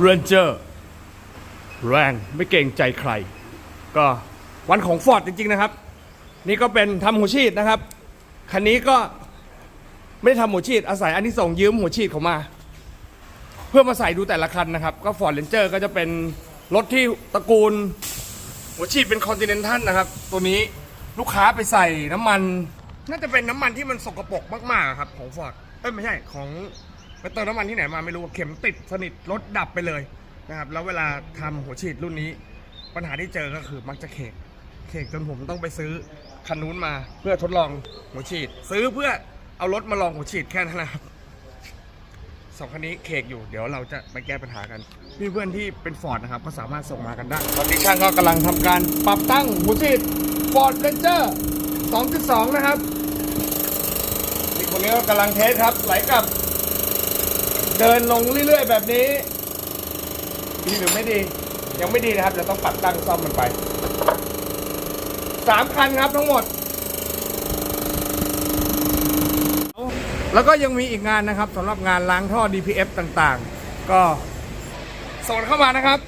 เรนเจอร์แรงไม่เกรงใจใคร ก็วันของฟอร์ดจริง ๆ นะครับ นี่ก็เป็นทำหัวฉีดนะครับ คันนี้ก็ไม่ได้ทำหัวฉีดอาศัยอันที่ส่งยืมหัวฉีดเขามา เพื่อมาใส่ดูแต่ละคันนะครับ ก็ฟอร์ดเรนเจอร์ก็จะเป็นรถที่ตระกูล หัวฉีดเป็นคอนติเนนทัลนะครับ ตัวนี้ลูกค้าไปใส่น้ำมัน น่าจะเป็นน้ำมันที่มันสกปรกมากๆครับของฟอร์ดเอ้ยไม่ใช่ของ ไปเติมน้ำมันที่ไหนมาไม่รู้เข็มติดสนิทรถดับไปเลยนะครับ แล้วเวลาทำหัวฉีดรุ่นนี้ ปัญหาที่เจอก็คือมักจะเขกเขกจนผมต้องไปซื้อคันนู้นมา เพื่อทดลองหัวฉีด ซื้อเพื่อเอารถมาลองหัวฉีดแค่นั้นนะครับสองคันนี้เคกอยู่เดี๋ยวเราจะไปแก้ปัญหากันพี่เพื่อนที่เป็นฟอร์ดนะครับก็สามารถส่งมากันได้ตอนนี้ช่างก็กำลังทำการปรับตั้งหัวฉีดฟอร์ดเรนเจอร์2.2 นะครับนี่คนนี้ก็กำลังเทสครับไหลกลับ เดินลงเรื่อยๆแบบนี้ ดีหรือไม่ดี ยังไม่ดีนะครับเดี๋ยวต้องปรับตั้งซ่อมมันไปสามคันครับทั้งหมด แล้วก็ยังมีอีกงานนะครับสำหรับงานล้างท่อ DPF ต่างๆ ก็ส่งเข้ามานะครับ